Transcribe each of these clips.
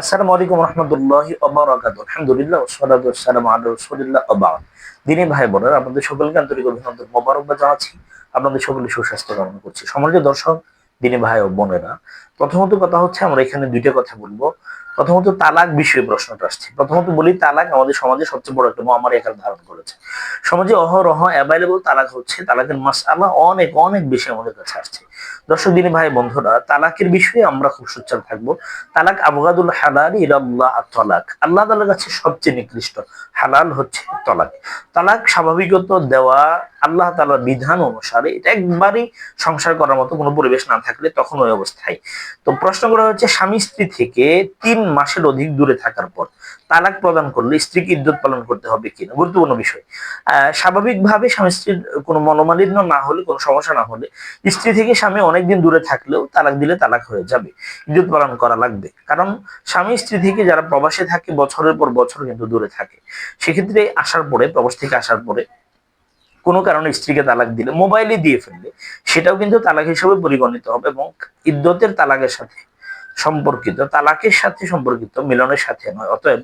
আসসালামু আলাইকুম রহমতুল্লাহি ওবারাকাতুহু আলহামদুলিল্লাহ ওয়াসসালাতু ওয়াসসালামু আলা ভাই বোনেরা, আপনাদের সকলকে আন্তরিক অভিনন্দন, মোবারকবাদ জানাচ্ছি। আপনাদের সকলের সুস্বাস্থ্য কামনা করছি। সমাজের দর্শক, দিনী ভাই ও বোনেরা, প্রথমত কথা হচ্ছে আমরা এখানে দুইটা কথা বলব। প্রথমত তালাক বিষয়ে প্রশ্নটা আসছে। প্রথমত বলি, তালাক আমাদের সমাজে সবচেয়ে বড় একটা মহামারী আকার ধারণ করেছে। সমাজে অহরহ অ্যাভেলেবল তালাক হচ্ছে, তালাকের মাসালা অনেক অনেক বেশি আমাদের কাছে আসছে। দর্শক দিনী ভাই, বন্ধুরা, তালাকের বিষয়ে আমরা খুব সোচ্চার থাকব। তালাক আবগাদুল হালাল ইরাল্লাহ তলাক আল্লাহ তালার কাছে সবচেয়ে নিকৃষ্ট হালাল হচ্ছে তলাক। তালাক স্বাভাবিকত দেওয়া আল্লাহ তালার বিধান অনুসারে এটা একবারই সংসার করার মতো কোনো পরিবেশ না থাকলে তখন ওই অবস্থায়। তো প্রশ্ন করা হচ্ছে, স্বামী স্ত্রী থেকে তিন মাসের অধিক দূরে থাকার পর তালাক প্রদান করলে স্ত্রীকে ইদ্যুৎ পালন করতে হবে কিনা? গুরুত্বপূর্ণ বিষয়। স্বাভাবিকভাবে স্বামী স্ত্রীর কোনো মনোমালিন্য না হলে, কোনো সমস্যা না হলে স্ত্রী থেকে স্বামী অনেকদিন দূরে থাকলেও তালাক দিলে তালাক হয়ে যাবে। ইদ্যুৎ পালন করা লাগবে। কারণ স্বামী স্ত্রী থেকে যারা প্রবাসে থাকে, বছরের পর বছর কিন্তু দূরে থাকে। সেক্ষেত্রে আসার পরে, প্রবাস থেকে আসার পরে কোনো কারণে স্ত্রীকে তালাক দিলে, মোবাইলে দিয়ে ফেললে, সেটাও কিন্তু তালাক হিসেবে পরিগণিত হবে এবং ইদ্যতের তালাকের সাথে সম্পর্কিত, তালাকের সাথে সম্পর্কিত, মিলনের সাথে নয়। অতএব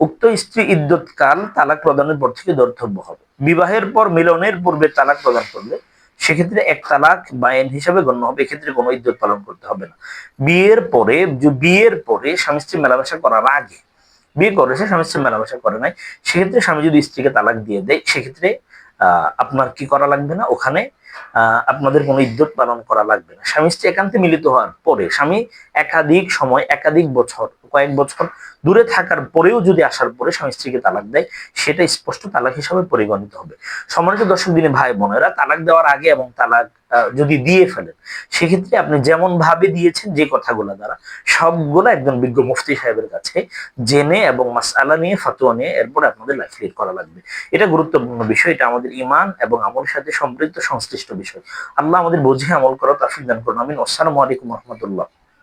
উক্ত স্ত্রী ইদ্যত কাল তালাক প্রদানের পর থেকে ধর্তব্য হবে। বিবাহের পর, মিলনের পূর্বে তালাক প্রদান করলে সেক্ষেত্রে এক তালাক বায়ন হিসাবে গণ্য হবে, এক্ষেত্রে কোনো ইদ্যত পালন করতে হবে না। বিয়ের পরে বিয়ের পরে স্বামী স্ত্রী মেলামেশা করার আগে, বিয়ে করেছে স্বামী স্ত্রী মেলামেশা করে নাই, সেক্ষেত্রে স্বামী যদি স্ত্রীকে তালাক দিয়ে দেয়, সেক্ষেত্রে আপনার কি করা লাগবে না? ওখানে আপনাদের কোনো ইদ্যত পালন করা লাগবে না। স্বামী স্ত্রী একান্তে মিলিত হওয়ার পরে, স্বামী একাধিক সময়, একাধিক বছর, কয়েক বছর দূরে থাকার পরেও যদি আসার পরে স্বামী স্ত্রীকে তালাক দেয়, সেটা স্পষ্ট তালাক হিসাবে পরিগণিত হবে। সম্মানিত দর্শক, দিনে ভাই বোনেরা, তালাক দেওয়ার আগে এবং তালাক যদি দিয়ে ফেলেন, সেক্ষেত্রে আপনি যেমন ভাবে দিয়েছেন যে কথাগুলো দ্বারা, সবগুলো একজন বিজ্ঞ মুফতি সাহেবের কাছে জেনে এবং মাসালা নিয়ে, ফাতুয়া নিয়ে এরপর আপনাদের লাইফ লিড করা লাগবে। এটা গুরুত্বপূর্ণ বিষয়, এটা আমাদের ইমান এবং আমলের সাথে সম্পৃক্ত সংশ্লিষ্ট বিষয়। আল্লাহ আমাদের বুঝে আমল করা তাফিক দান করুন, আমিন। আসসালামু আলাইকুম রহমতুল্লাহ।